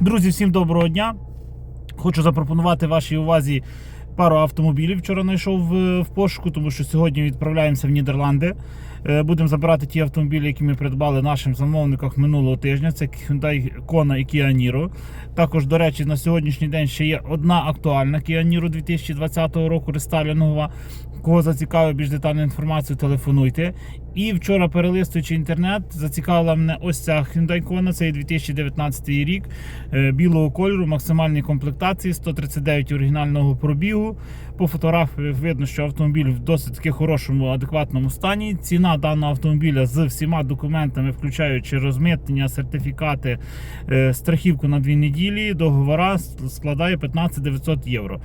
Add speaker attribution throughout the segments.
Speaker 1: Друзі, всім доброго дня. Хочу запропонувати вашій увазі пару автомобілів. Вчора знайшов в, пошуку, тому що сьогодні відправляємося в Нідерланди. Е, Будемо забирати ті автомобілі, які ми придбали нашим замовникам минулого тижня. Це Hyundai Kona і Kia Niro. Також, до речі, на сьогоднішній день ще є одна актуальна Kia Niro 2020 року рестайлінгова. Кого зацікавить більш детальну інформацію, телефонуйте. І вчора, перелистуючи інтернет, зацікавила мене ось ця Hyundai Kona, це 2019 рік е, білого кольору, максимальній комплектації, 139 оригінального пробігу. По фотографіях видно, що автомобіль в досить таки хорошому, адекватному стані. Ціна даного автомобіля з всіма документами, включаючи розмитнення, сертифікати, е, страхівку на дві неділі, договора складає 15 900 євро.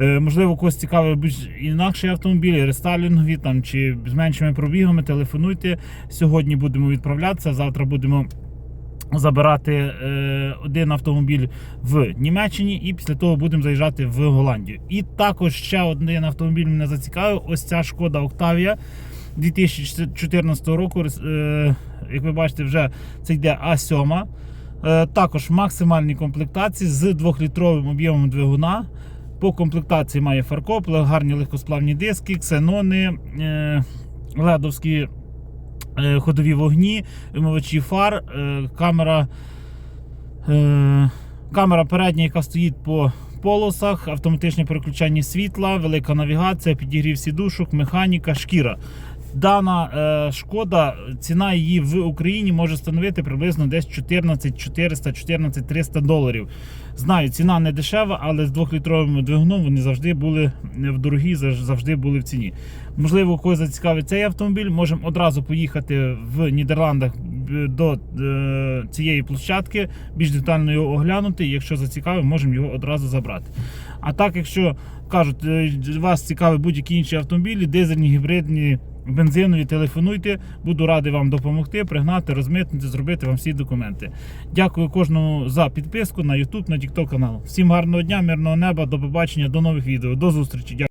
Speaker 1: Е, Можливо, когось цікавий більш інакший автомобіль, рестайлінгові там чи з меншими пробігами. Телефонуйте. Сьогодні будемо відправлятися. Завтра будемо забирати е, один автомобіль в Німеччині, і після того будемо заїжджати в Голландію. І також ще один автомобіль мене зацікавив. Ось ця шкода Октавія 2014 року. Е, як ви бачите, вже це йде А7. Е, також в максимальній комплектації з 2-літровим об'ємом двигуна. По комплектації має фаркоп, гарні легкосплавні диски, ксенони, е, ледовські ходові вогні, вимовачі фар, е, камера, е, камера передня, яка стоїть по полосах, автоматичне переключання світла, велика навігація, підігрів сідушок, механіка, шкіра. Дана е, шкода, ціна її в Україні може становити приблизно десь 14 400 14 300 доларів. Знаю, ціна не дешева, але з 2-літровим двигуном вони завжди були в дорогі, завжди були в ціні. Можливо, когось зацікавить цей автомобіль. Можемо одразу поїхати в Нідерландах е, до е, цієї площадки, більш детально його оглянути. Якщо зацікавить, можемо його одразу забрати. А так, якщо кажуть, е, вас цікаві будь-які інші автомобілі, дизельні, гібридні. Бензинові телефонуйте, буду радий вам допомогти, пригнати, розмитнити, зробити вам всі документи. Дякую кожному за підписку на YouTube, на TikTok канал. Всім гарного дня, мирного неба, до побачення, до нових відео, до зустрічі. Дякую.